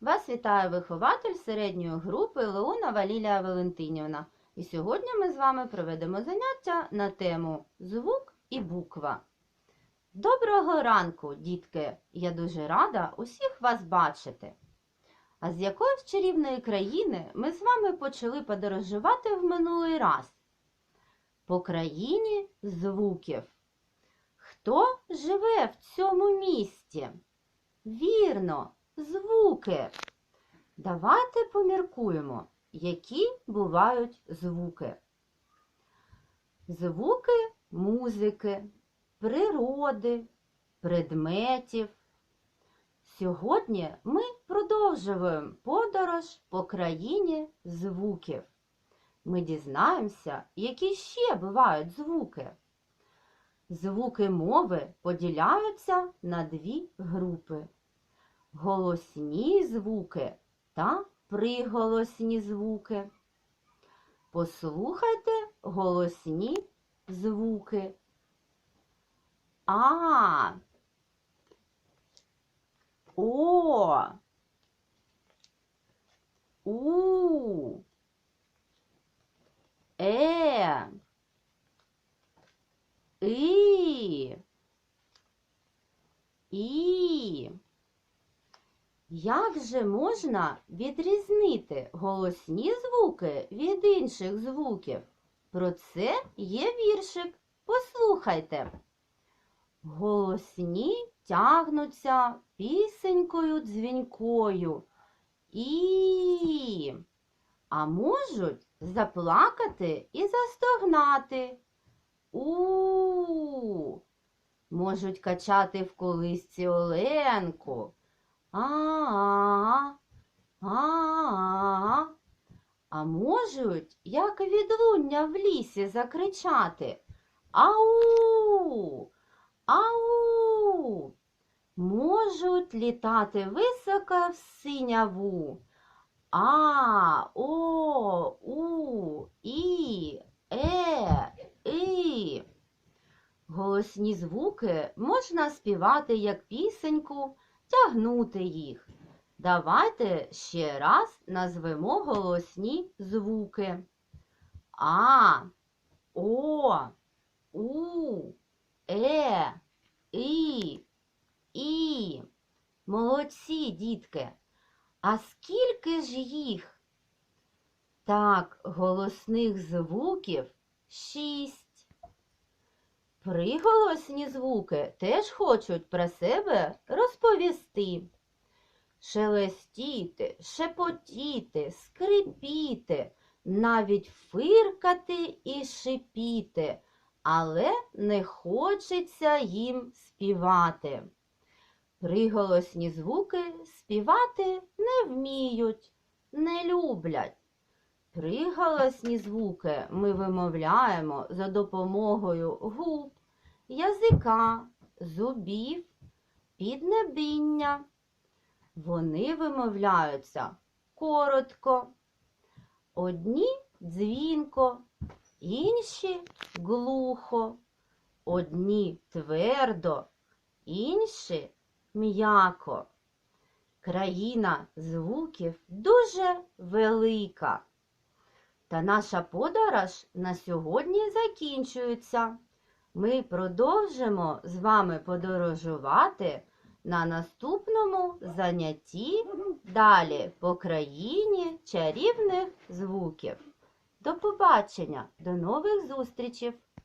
Вас вітає вихователь середньої групи Леонова Лілія Валентинівна. І сьогодні ми з вами проведемо заняття на тему звук і буква. Доброго ранку, дітки! Я дуже рада усіх вас бачити. А з якої чарівної країни ми з вами почали подорожувати в минулий раз? По країні звуків. Хто живе в цьому місті? Вірно, звуки. Давайте поміркуємо, які бувають звуки. Звуки музики, природи, предметів. Сьогодні ми продовжуємо подорож по країні звуків. Ми дізнаємося, які ще бувають звуки. Звуки мови поділяються на дві групи: голосні звуки та приголосні звуки. Послухайте голосні звуки. А. О. У. Е. І. І. Як же можна відрізнити голосні звуки від інших звуків? Про це є віршик. Послухайте. Голосні тягнуться пісенькою дзвінкою. І. А можуть заплакати і застогнати. У. Можуть качати в колисці Оленку. А. А. А можуть, як відлуння в лісі, закричати Ау. Ау. Можуть літати високо в синяву. А, О, У, І, Е, І. Голосні звуки можна співати як пісеньку, тягнути їх. Давайте ще раз назвемо голосні звуки. А, О, У, Е, І, І. Молодці, дітки. А скільки ж їх? Так, голосних звуків шість. Приголосні звуки теж хочуть про себе розповісти. Шелестіти, шепотіти, скрипіти, навіть фиркати і шипіти, але не хочеться їм співати. Приголосні звуки співати не вміють, не люблять. Приголосні звуки ми вимовляємо за допомогою губ, язика, зубів, піднебіння. Вони вимовляються коротко. Одні дзвінко, інші глухо, одні твердо, інші м'яко. Країна звуків дуже велика. Та наша подорож на сьогодні закінчується. Ми продовжимо з вами подорожувати на наступному занятті далі по країні чарівних звуків. До побачення, до нових зустрічей!